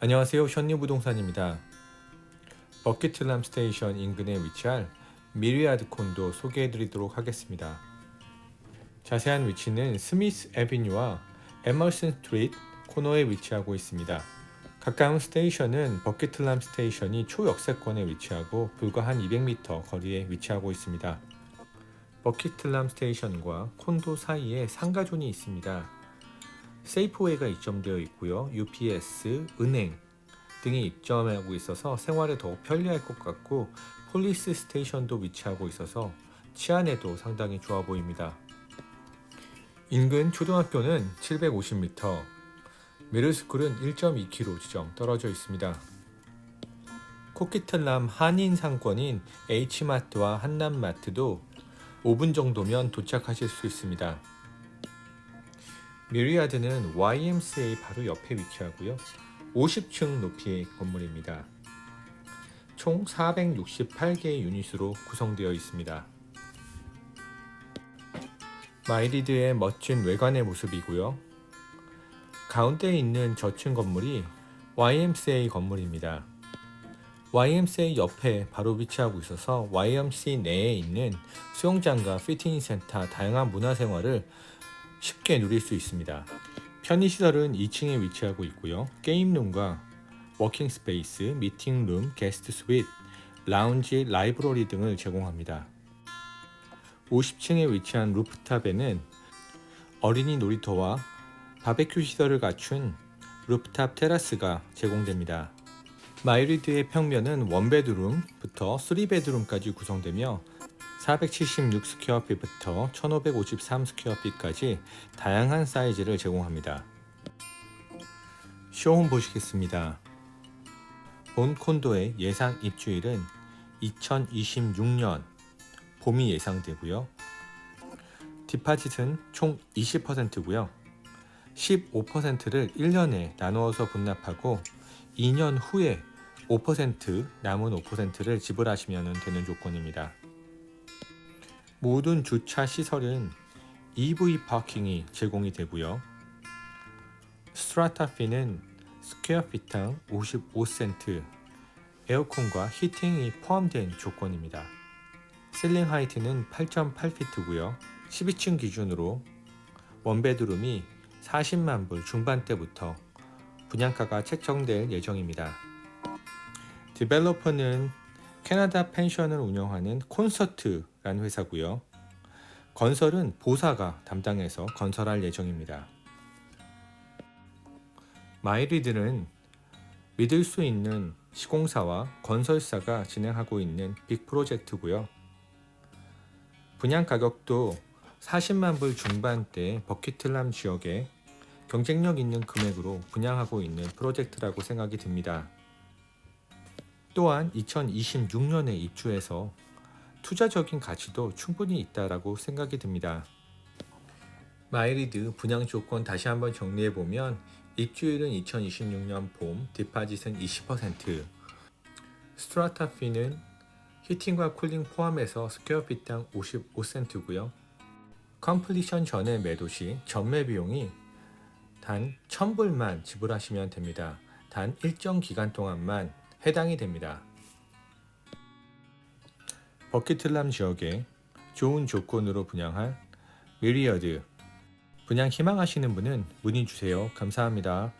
안녕하세요. 현리부동산입니다. 버킷틀람 스테이션 인근에 위치할 미리아드 콘도 소개해 드리도록 하겠습니다. 자세한 위치는 스미스 애비뉴와 에머슨 스트리트 코너에 위치하고 있습니다. 가까운 스테이션은 버킷틀람 스테이션이 초역세권에 위치하고 불과 한 200m 거리에 위치하고 있습니다. 버킷틀람 스테이션과 콘도 사이에 상가존이 있습니다. 세이프웨이가 입점되어 있고요. UPS, 은행 등이 입점하고 있어서 생활에 더욱 편리할 것 같고 폴리스 스테이션도 위치하고 있어서 치안에도 상당히 좋아 보입니다. 인근 초등학교는 750m, 미들스쿨은 1.2km 지점 떨어져 있습니다. 코키틀람 한인 상권인 H마트와 한남마트도 5분 정도면 도착하실 수 있습니다. 미리아드는 YMCA 바로 옆에 위치하고요. 50층 높이의 건물입니다. 총 468개의 유닛으로 구성되어 있습니다. 마이리드의 멋진 외관의 모습이고요. 가운데에 있는 저층 건물이 YMCA 건물입니다. YMCA 옆에 바로 위치하고 있어서 YMCA 내에 있는 수영장과 피트닝 센터, 다양한 문화생활을 쉽게 누릴 수 있습니다. 편의시설은 2층에 위치하고 있고요. 게임룸과 워킹 스페이스, 미팅룸, 게스트 스윗, 라운지, 라이브러리 등을 제공합니다. 50층에 위치한 루프탑에는 어린이 놀이터와 바베큐 시설을 갖춘 루프탑 테라스가 제공됩니다. 마이리드의 평면은 원베드룸부터 3베드룸까지 구성되며 476 스퀘어핏부터 1553 스퀘어핏까지 다양한 사이즈를 제공합니다. 쇼홈 보시겠습니다. 본 콘도의 예상 입주일은 2026년 봄이 예상되고요. 디파짓은 총 20%고요. 15%를 1년에 나누어서 분납하고 2년 후에 5% 남은 5%를 지불하시면 되는 조건입니다. 모든 주차 시설은 EV 파킹이 제공이 되고요. 스트라타 피는 스퀘어 피당 55센트, 에어컨과 히팅이 포함된 조건입니다. 실링 하이트는 8.8피트고요. 12층 기준으로 원베드룸이 40만 불 중반대부터 분양가가 책정될 예정입니다. 디벨로퍼는 캐나다 펜션을 운영하는 콘서트 라는 회사고요. 건설은 보사가 담당해서 건설할 예정입니다. 마이리드는 믿을 수 있는 시공사와 건설사가 진행하고 있는 빅 프로젝트고요. 분양 가격도 40만 불 중반대 버킷틀람 지역에 경쟁력 있는 금액으로 분양하고 있는 프로젝트라고 생각이 듭니다. 또한 2026년에 입주해서 투자적인 가치도 충분히 있다라고 생각이 듭니다. 마이리드 분양 조건 다시 한번 정리해 보면 입주일은 2026년 봄, 디파짓은 20%, 스트라타 피는 히팅과 쿨링 포함해서 스퀘어핏당 55센트고요. 컴플리션 전에 매도 시 전매 비용이 단 1000불만 지불하시면 됩니다. 단 일정 기간 동안만 해당이 됩니다. 버킷틀람 지역에 좋은 조건으로 분양할 미리어드 분양 희망하시는 분은 문의 주세요. 감사합니다.